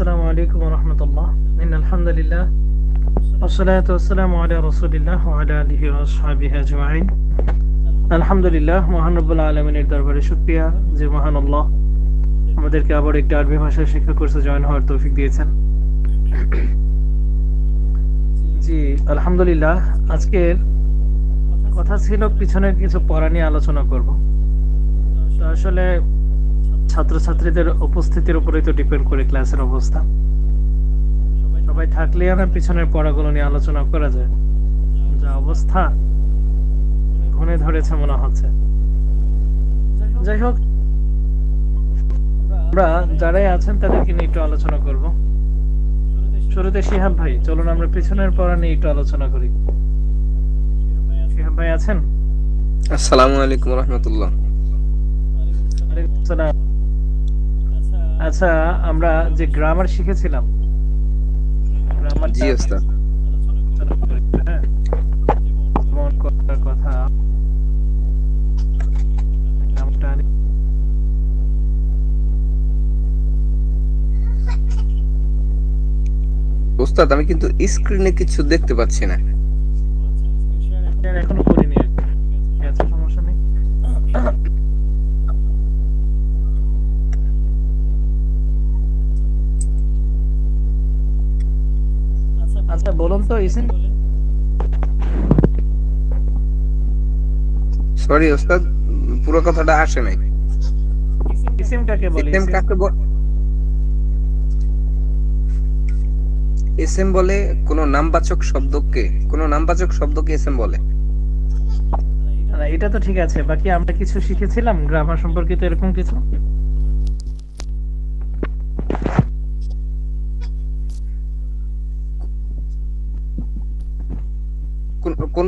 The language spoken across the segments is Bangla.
السلام عليكم ورحمة الله إن الحمد لله والصلاة والسلام على رسول الله وعلى آله وأصحابه أجمعين আলহামদুলিল্লাহ মহান রব্বুল আলমিনের দরবারে শুক্রিয়া যে মহান আল্লাহ আমাদেরকে আবার একটি আরবি ভাষা শিক্ষা কোর্সে জয়েন হওয়ার তৌফিক দিয়েছেন জি আলহামদুলিল্লাহ আজকের কথা ছিল পিছনের কিছু পড়া নিয়ে আলোচনা করব তো আসলে ছাত্রছাত্রীদের উপস্থিতির উপরে তো ডিপেন্ড করে ক্লাসের অবস্থা। সবাই থাকলে আমার পিছনের পড়াগুলো নিয়ে আলোচনা করা যায়। যা অবস্থা ঘুনে ধরেছে মনে হচ্ছে। যাই হোক আমরা যারাই আছেন তাদেরকে নিয়ে একটু আলোচনা করব। শুরুতে শিহাব ভাই চলুন আমরা পিছনের পড়া নিয়ে একটু আলোচনা করি। শিহাব ভাই আছেন? আসসালামু আলাইকুম রহমতুল্লাহ। আসসালাম। আচ্ছা আমরা যে গ্রামার শিখেছিলাম গ্রামারটা জি ওস্তাদ? যেমন কথার কথা ওস্তাদ আমি কিন্তু স্ক্রিনে কিছু দেখতে পাচ্ছি না তো ইসিম সরি ওস্তাদ পুরো কথাটা আসে নাই। বলে? ইসিম? কাকে এসএম বলে কোন নামবাচক শব্দকে কোন নামবাচক শব্দকে এসএম বলে। এটা তো ঠিক আছে বাকি আমরা কিছু শিখেছিলাম গ্রামার সম্পর্কিত এরকম কিছু?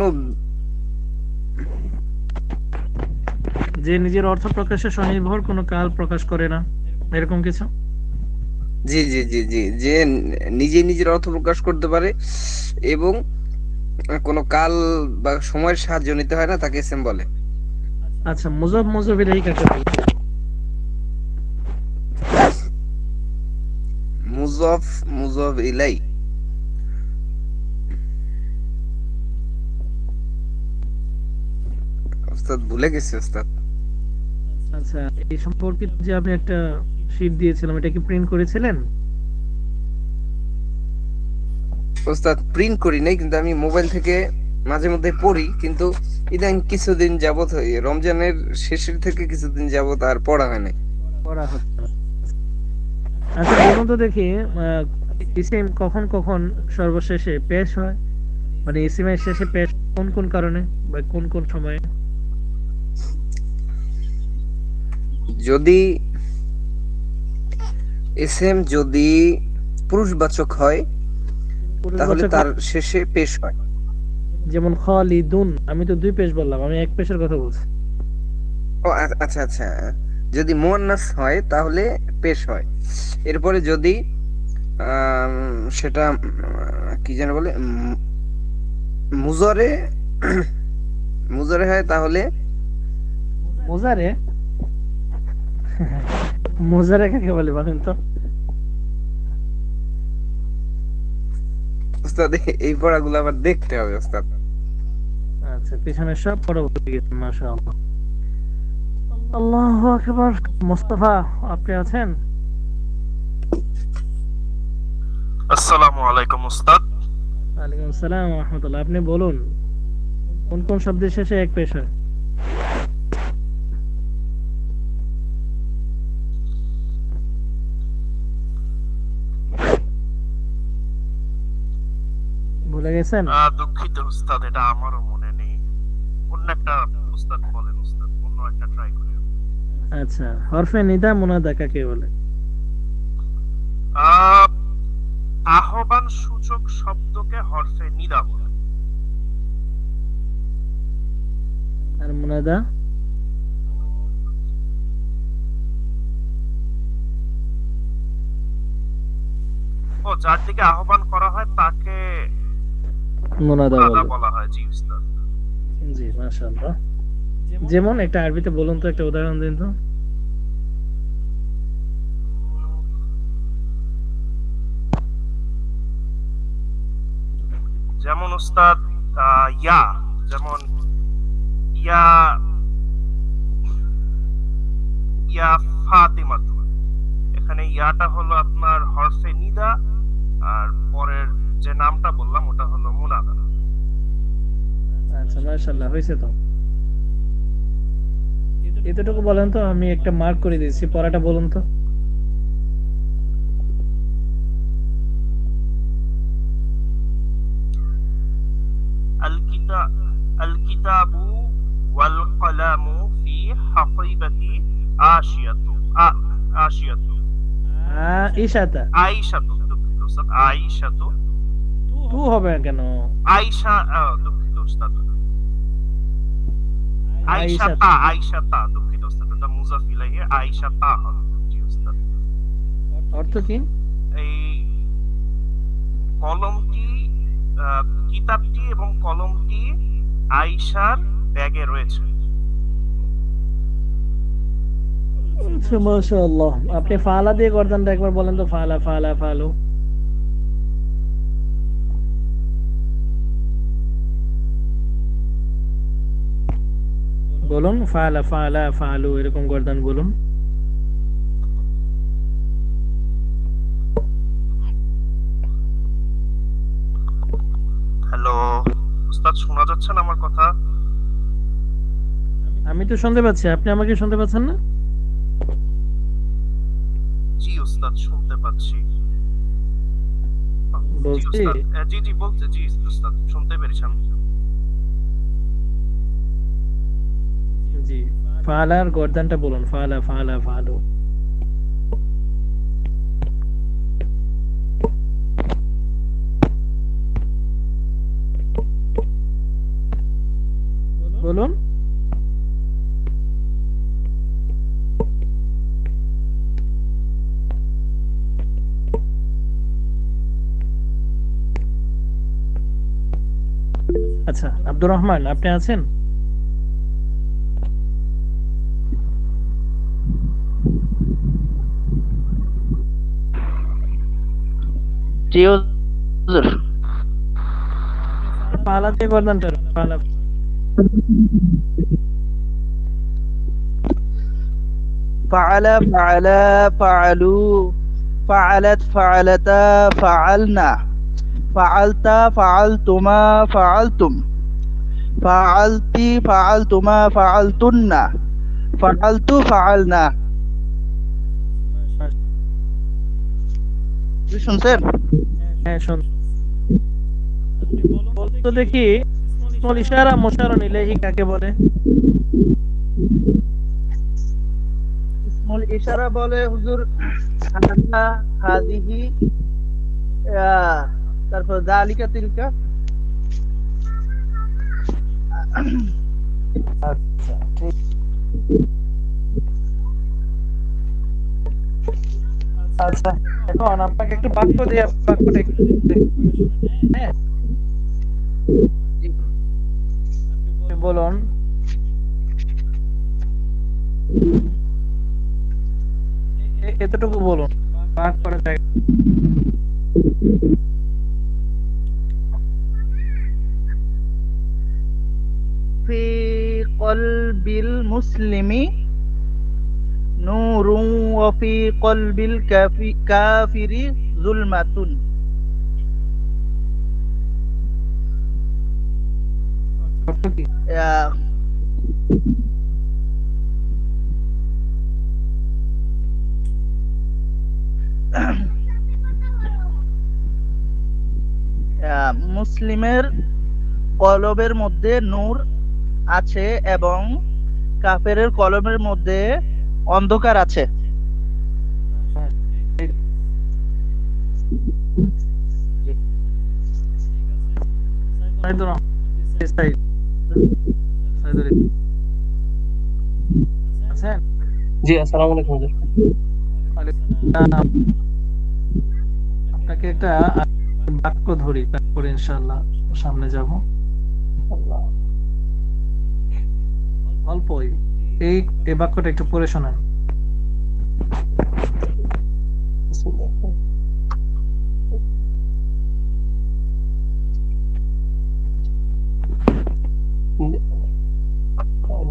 কোন যে নিজের অর্থ প্রকাশে স্বনির্ভর কোনো কাল প্রকাশ করে না এরকম কিছু? জি জি জি জি যে নিজে নিজের অর্থ প্রকাশ করতে পারে এবং কোন কাল বা সময়ের সাহায্য নিতে হয় না তাকে এসএম বলে। আচ্ছা মুজব মুজবির এই কাকে বলে মুজফ মুজফ ইলাই। ওস্তাদ ভুলে গেছি ওস্তাদ। আচ্ছা এই সম্পর্কিত যে আমি একটা শীট দিয়েছিলাম এটা কি প্রিন্ট করেছিলেন? ওস্তাদ প্রিন্ট করি নাই কিন্তু আমি মোবাইল থেকে মাঝে মধ্যে পড়ি কিন্তু ইদানিং কিছুদিন যাবত হয় রমজানের শেষের থেকে কিছুদিন যাবত আর পড়া হয় নাই। করা হচ্ছে আচ্ছা বলুন তো দেখি ইসিম কখন কখন সর্বশেষে পেশ হয়? মানে ইসিমের শেষে পেশ কোন কোন কারণে বা কোন কোন সময়ে? যদি এসএম যদি পুরুষবাচক হয় তাহলে তার শেষে পেশ হয়। যেমন খালিদুন আমি তো দুই পেশ বললাম আমি এক পেশের কথা বলছি। ও আচ্ছা আচ্ছা। যদি মুয়ান্নাস হয় তাহলে পেশ হয়। এরপরে যদি সেটা কি যেন বলে মুজরে মুজরে হয় তাহলে মোজারে? মোজারে কাকে বলে বলেন তো? ওস্তাদ এই পড়াগুলো আবার দেখতে হবে ওস্তাদ। আচ্ছা পিছনে সব পরবর্তী গেছেন মাশাআল্লাহ। আল্লাহু আকবার। মোস্তফা আপনি আছেন? আসসালামু আলাইকুম উস্তাদ ওয়ালাইকুম আসসালাম ওয়া রাহমাতুল্লাহ। আপনি বলুন কোন কোন শব্দের শেষে এক পেশ হয়? ভুলে গেছেন? আহ, দুঃখিত উস্তাদ এটা আমারও মনে নেই। অন্য একটা উস্তাদ বলেন উস্তাদ অন্য একটা ট্রাই করি আচ্ছা হরফে নিদা মুনাদা কাকে বলে? আহ, আহ্বান সূচক শব্দকে হরফে নিদা বলে। আর মুনাদা? ও যার দিকে আহ্বান করা হয় তাকে মোনাদা বলা। হয় জি মাশাআল্লাহ। যেমন একটা আরবিতে বলুন তো একটা উদাহরণ দিন তো। যেমন উস্তাদ ইয়া যেমন ইয়া ইয়া ফাতিমাতু এখানে ইয়াটা হলো আপনার হরফে নিদা আর পরের যে নামটা বললাম ওটা হলো মুনাদা আচ্ছা মাশাআল্লাহ হয়েছে তো এতটুকু বলেন তো আমি একটা মার্ক করে দিয়েছি পড়াটা বলুন তো الكتاب الكتاب والقلم في حقيبة آشية آ- آشية ইশাতা আয়েশা দুঃখিত আয়েশা হবে কেন? আয়েশা দুঃখিত উস্তাদ আয়েশা আয়েশা তা। আয়েশা তা দুঃখিত উস্তাদ ওটা মুজাফ ইলাইহি আয়েশা তা হবে জি উস্তাদ অর্থ কি? এই কলমটি কিতাবটি এবং কলমটি আয়েশার ব্যাগে রয়েছে। মাশাআল্লাহ। আপনি ফালা দিয়ে গর্দানটা একবার বলেন তো ফালা ফালা ফালু। বলুন ফালা ফালা ফালু এরকম গর্দান বলুন। হ্যালো উস্তাদ শোনা যাচ্ছে না আমার কথা? আমি তো শুনতে পাচ্ছি আপনি আমাকে শুনতে পাচ্ছেন না? জি উস্তাদ শুনতে পাচ্ছি। বলছি। জি জি বলতে জি উস্তাদ শুনতে পেরেছি আমি। জি। ফালার গর্দানটা বলুন ফালা ফালা ফালু। বলুন। আচ্ছা আব্দুর রহমান আপনি আছেন? জি হুজুর পালা দিয়ে গর্দানটা পালা فعل فعل فعلوا فعلت فعلتا فعلنا فعلت فعلتما فعلتم فعلت فعلتما فعلتن فعلت فعلنا শুনছেন? হ্যাঁ শোন। তো দেখি ইসমুল ইশারা মুশারন ইলাইহি কাকে বলে? ইসমুল ইশারা বলে হুজুর হাদা হাদিহি তারপর জালিকা তিলকা। আচ্ছা ঠিক। আচ্ছা এখন আপনাকে একটু বাক্য দিয়ে বাক্যটা একটু হ্যাঁ আপনি বলুন এ- এতটুকু বলুন পাঠ করে দেখ في قلب المسلم নূরুন ওয়া ফি কলবিল কাফিরি যুলমাতুন মুসলিমের কলবের মধ্যে নূর আছে এবং কাফেরের কলমের মধ্যে অন্ধকার আছে। জি আসসালামু আলাইকুম আপনাকে একটা বাক্য ধরি তারপরে ইনশাআল্লাহ সামনে যাব। অল্পই। এই এই বাক্যটা একটু পড়ে শোনান।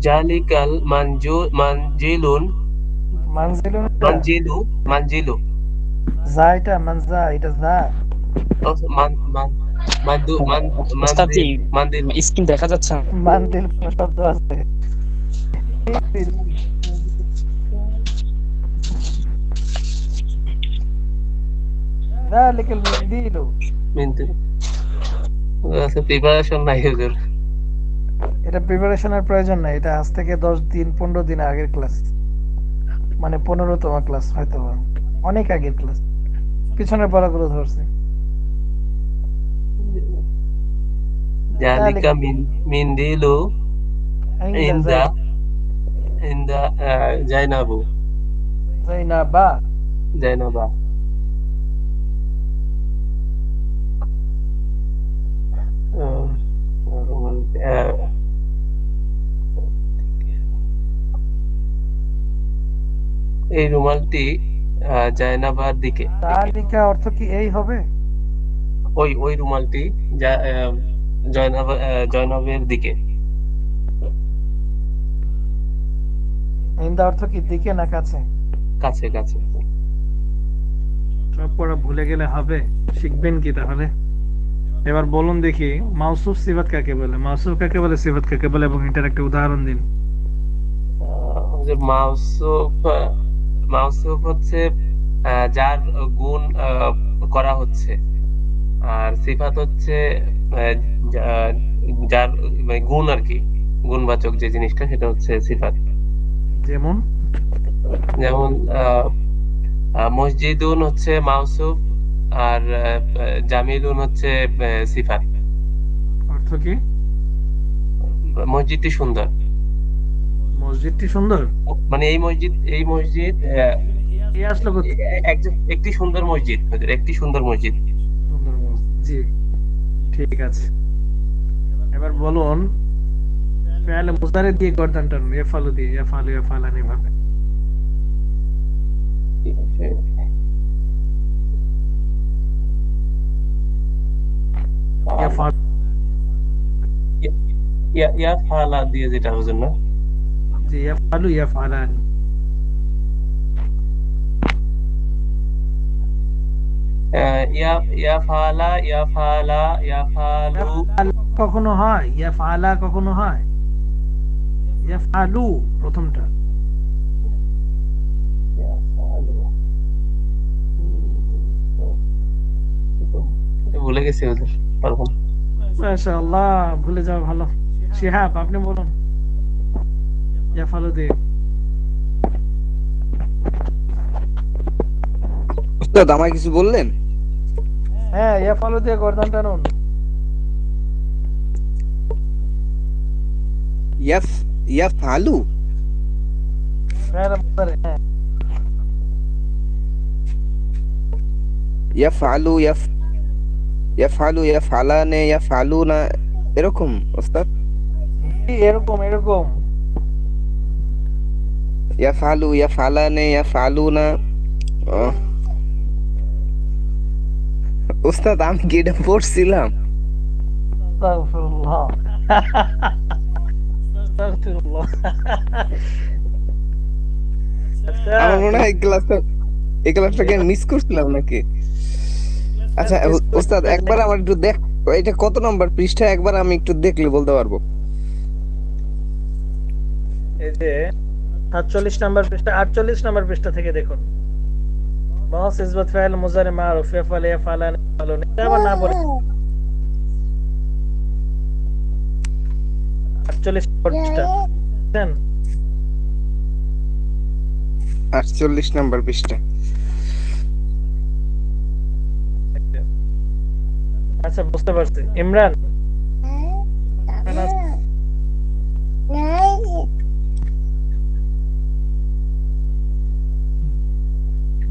জালিকাল মানজু মানজিলুন। মানজিলুন মানজিলু মানজিলু। যা এটা মানজা এটা যা। মান মান মানদু মান দেখা যাচ্ছে মানদিল শব্দ আছে। ذلك المنديل মিনদিল আচ্ছা প্রিপারেশন নাই হুজুর এটা প্রিপারেশনের প্রয়োজন নাই এটা আজ থেকে দশ দিন পনেরো দিন আগের ক্লাস মানে পনেরোতম ক্লাস হয়তো বা। অনেক আগের ক্লাস পিছনের পড়াগুলো ধরছে জালিকা মিন মিনদিলু জাইনাবা জাইনাবা আহ, আহ, এই রুমালটি আহ, জায়নাবার দিকে। তালিকা অর্থ কি এই হবে? ওই ওই রুমালটি জয়নবের দিকে। ইন্দা অর্থ কি দিকে না কাছে? কাছে কাছে। সব পড়া ভুলে গেলে হবে। শিখবেন কি তাহলে? এবার বলুন দেখি মাউসুফ সিফাত কাকে বলে? মাউসুফ কাকে বলে সিফাত কাকে বলে? এবং এটার একটা উদাহরণ দিন। মাউসুফ মাউসুফ হচ্ছে আহ, যার গুণ আহ, করা হচ্ছে। আর সিফাত হচ্ছে আহ, যার মানে গুণ আর কি গুণবাচক যে জিনিসটা সেটা হচ্ছে সিফাত। যেমন? যেমন মসজিদুন হচ্ছে মাউসুফ আর জামিলুন হচ্ছে সিফাত। অর্থ কি? মসজিদটি সুন্দর। মসজিদটি সুন্দর? মানে এই মসজিদ এই মসজিদ আসলো একটি সুন্দর মসজিদ একটি সুন্দর মসজিদ। সুন্দর মসজিদ। জি ঠিক আছে। এবার বলুন ফেল মুজারে দিয়ে গর্দান টানুন এফালু দিয়ে এফালু এফালান এভাবে এফাল ইয়া ইয়া ফালা দিয়ে যেটা হুজুর না জি এফালু এফালান আহ, ইয়া ইয়া ফালা ইয়া ফালা ইয়া ফালু এফআল কখনো হয় হয় এফআলু প্রথমটা। ইয়া ফালু। ভুলে গেছি হুজুর পারব মাশাআল্লাহ ভুলে যাওয়া ভালো। শিহাব আপনি বলুন। এফআলু দিয়ে উস্তাদ আমায় কিছু বললেন? হ্যাঁ এফআলু দিয়ে গর্দান টানুন ইয়াফ ইয়াফ আলু ফেল মুজারে হ্যাঁ ইয়াফ আলু ইয়াফ ইয়াফ আলু ইয়াফ আলানে ইয়াফ আলু না এরকম ওস্তাদ। জি, এরকম এরকম। ইয়াফ আলু ইয়াফ আলানে ইয়াফ আলু না আহ। ওস্তাদ আমি কি এটা পড়ছিলাম? আস্তাগফিরুল্লাহ আস্তাগফিরুল্লাহ আমার মনে হয় এই ক্লাসটা এই ক্লাসটাকে মিস করছিলাম নাকি? আচ্ছা ওস্তাদ একবার আমার একটু দেখ এটা কত নম্বর পৃষ্ঠা? একবার আমি একটু দেখলে বলতে পারব। এই যে সাতচল্লিশ নাম্বার পৃষ্ঠা আটচল্লিশ নাম্বার পৃষ্ঠা থেকে দেখুন। বস ইসবাত ফাইল মুজারে মারুফ ইয়াফাল ইয়াফালান ইয়াফালুন এটা আবার না বলে আটচল্লিশ নম্বর পৃষ্ঠা বুঝছেন? আটচল্লিশ নম্বর পৃষ্ঠা। আচ্ছা বুঝতে পারছি। ইমরান?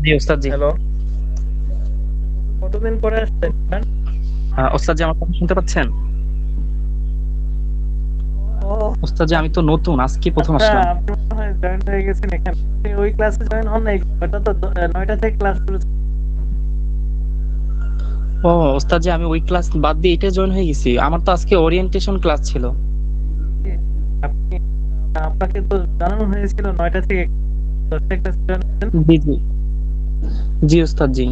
জি ওস্তাদ জি হ্যালো। কতদিন পরে আসছেন? ওস্তাদ জি আমার কথা শুনতে পাচ্ছেন? ওস্তাদ আমি তো নতুন আজকে প্রথম আচ্ছা, আসলাম। আপনি জয়েন হয়ে গেছেন এখানে। ওই ক্লাসে জয়েন হন নাই? ওটা তো দ- নয়টা থেকে ক্লাস শুরু ও ওস্তাদ আমি ওই ক্লাস বাদ দিয়ে এটা জয়েন হয়ে গেছি। আমার তো আজকে ওরিয়েন্টেশন ক্লাস ছিল। আপনি আপনাকে তো জানানো হয়েছিল নয়টা থেকে। দশটা ক্লাস জি জি। জি ওস্তাদ জি।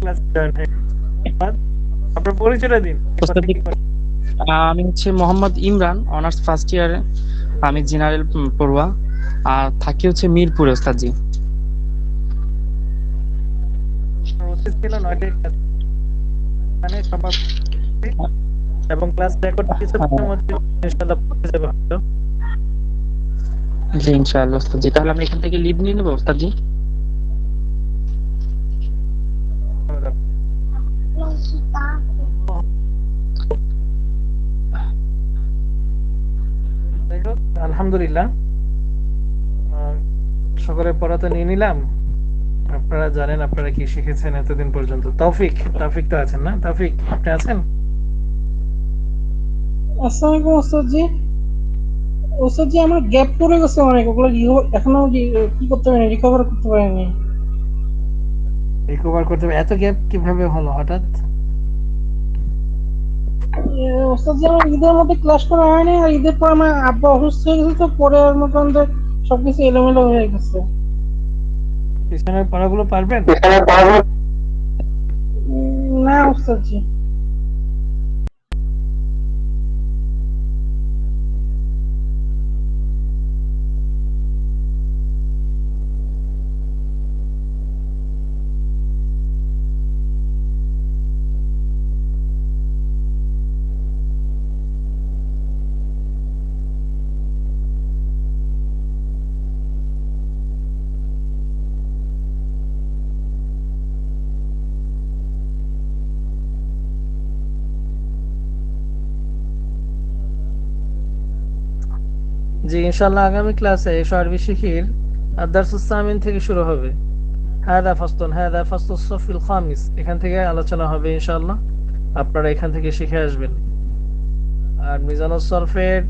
ক্লাস জয়েন হয়ে আপনার পরিচয়টা দিন। আমি হচ্ছে মোহাম্মদ ইমরান অনার্স ফার্স্ট ইয়ারে আমি জেনারেল পড়ুয়া। আর থাকি হচ্ছে মিরপুরে ওস্তাদ জি ছিল নয়টায় মানে সবার এবং ক্লাস রেকর্ড কিছুক্ষণের মধ্যে ইনশাআল্লাহ যাবে হয়তো। জি ইনশাআল্লাহ তাহলে আমি এখান থেকে লিভ নিয়ে নেব ওস্তাদ আলহামদুলিল্লাহ। আহ, সকলের পড়া তো নিয়ে নিলাম। আপনারা জানেন আপনারা কি শিখেছেন এতদিন পর্যন্ত। তৌফিক তৌফিক তো আছেন না? তৌফিক আপনি আছেন? আসসালামু আলাইকুম ওস্তাদ জি আমার গ্যাপ পড়ে গেছে অনেক। ওগুলো এখনও কি করতে পারিনি রিকভার করতে পারিনি। রিকভার করতে এত গ্যাপ কীভাবে হলো হঠাৎ? ওস্তাদ ঈদের মধ্যে ক্লাস করা হয়নি আর ঈদের পর আমার আব্বা অসুস্থ হয়ে গেছে তো পরে আর মতন তো সবকিছু এলোমেলো হয়ে গেছে। পিছনের পড়াগুলো পারবেন? উম, না ওস্তাদ জি জি ইনশাল্লাহ আগামী ক্লাসে সার্বি শিখির আদারসুস সামিন থেকে শুরু হবে। হাদা ফাস্তুন হাদা ফাস্তুস সফিল খামিস। এখান থেকে আলোচনা হবে ইনশাল্লাহ আপনারা এখান থেকে শিখে আসবেন। আর মিজানুস সরফের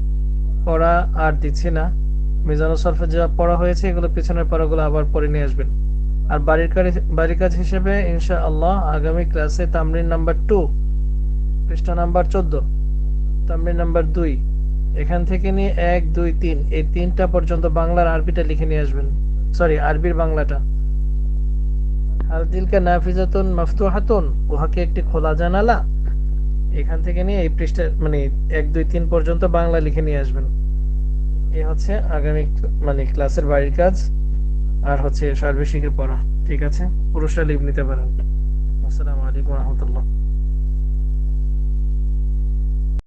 পড়া আর দিচ্ছি না। মিজানুস সরফের যা পড়া হয়েছে, এগুলো পিছনের পড়াগুলো আবার পড়ে নিয়ে আসবেন। আর বাড়ির কাজ বাড়ির কাজ হিসেবে ইনশাআল্লাহ আগামী ক্লাসে তামরিন নাম্বার টু, পৃষ্ঠা নাম্বার চোদ্দ, তামরিন নাম্বার দুই এখান থেকে নিয়ে এক, দুই, তিন। এই তিনটা পর্যন্ত বাংলার আরবিটা লিখে নিয়ে আসবেন। সরি আরবির বাংলাটা। নাফিজাতুন মাফতুহাতুন একটি খোলা জানালা। এখান থেকে নিয়ে এই পৃষ্ঠা মানে এক, দুই, তিন পর্যন্ত বাংলা লিখে নিয়ে আসবেন। এই হচ্ছে আগামী মানে ক্লাসের বাড়ির কাজ, আর হচ্ছে সার্বিক পড়া। ঠিক আছে? পুরুষরা লিভ নিতে পারেন। আসসালামু আলাইকুম রহমতুল্লাহ।